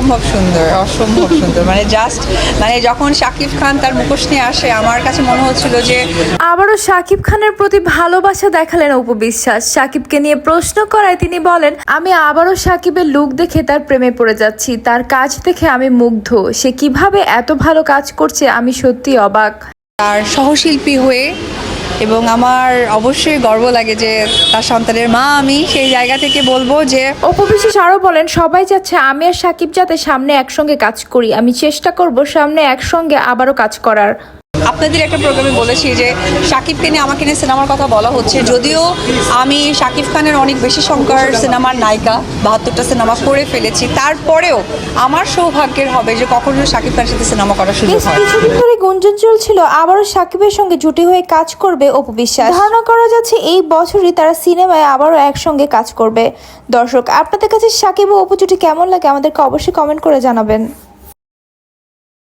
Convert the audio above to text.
অসম্ভব সুন্দর অসম্ভব সুন্দর। মানে জাস্ট মানে যখন শাকিব খান তার মুখোশ নিয়ে আসে আমার কাছে মনে হচ্ছিল যে আবারও শাকিব খানের প্রতি ভালোবাসা দেখালেন অপু বিশ্বাস। শাকিবকে নিয়ে প্রশ্ন করায় তিনি বলেন আমি আবারও শাকিবের লুক দেখে তার প্রেমে পড়ে যাচ্ছি। তার কাজ দেখে আমি মুগ্ধ। সে কীভাবে এত ভালো কাজ করছে আমি সত্যি অবাক। তার সহশিল্পী হয়ে এবং আমার অবশ্যই গর্ব লাগে যে তার সন্তানের মা আমি সেই জায়গা থেকে বলব যে অপু বিশ্বাস বলেন, সবাই চাচ্ছে আমি আর সাকিব যাতে সামনে একসঙ্গে কাজ করি। আমি চেষ্টা করব সামনে একসঙ্গে আবারও কাজ করার। আপনাদের একটা প্রোগ্রামে বলেছি যে শাকিবকে নিয়ে আমাকে নিয়ে সিনেমার কথা বলা হচ্ছে। যদিও আমি শাকিব খানের অনেক বেশি সংখ্যার সিনেমার নায়িকা বাহাত্তরটা সিনেমা করে ফেলেছি। তারপরেও আমার সৌভাগ্যের হবে যে কখনো শাকিব খানের সাথে সিনেমা করার সুযোগ হয় কিছুদিন ধরে গুঞ্জন চলছিল আবারও সাকিবের সঙ্গে জুটি হয়ে কাজ করবে অপু বিশ্বাস। ধারণা করা যাচ্ছে এই বছরই তারা সিনেমায় আবারও একসঙ্গে কাজ করবে। দর্শক আপনাদের কাছে সাকিব ও অপু জুটি কেমন লাগে আমাদেরকে অবশ্যই কমেন্ট করে জানাবেন।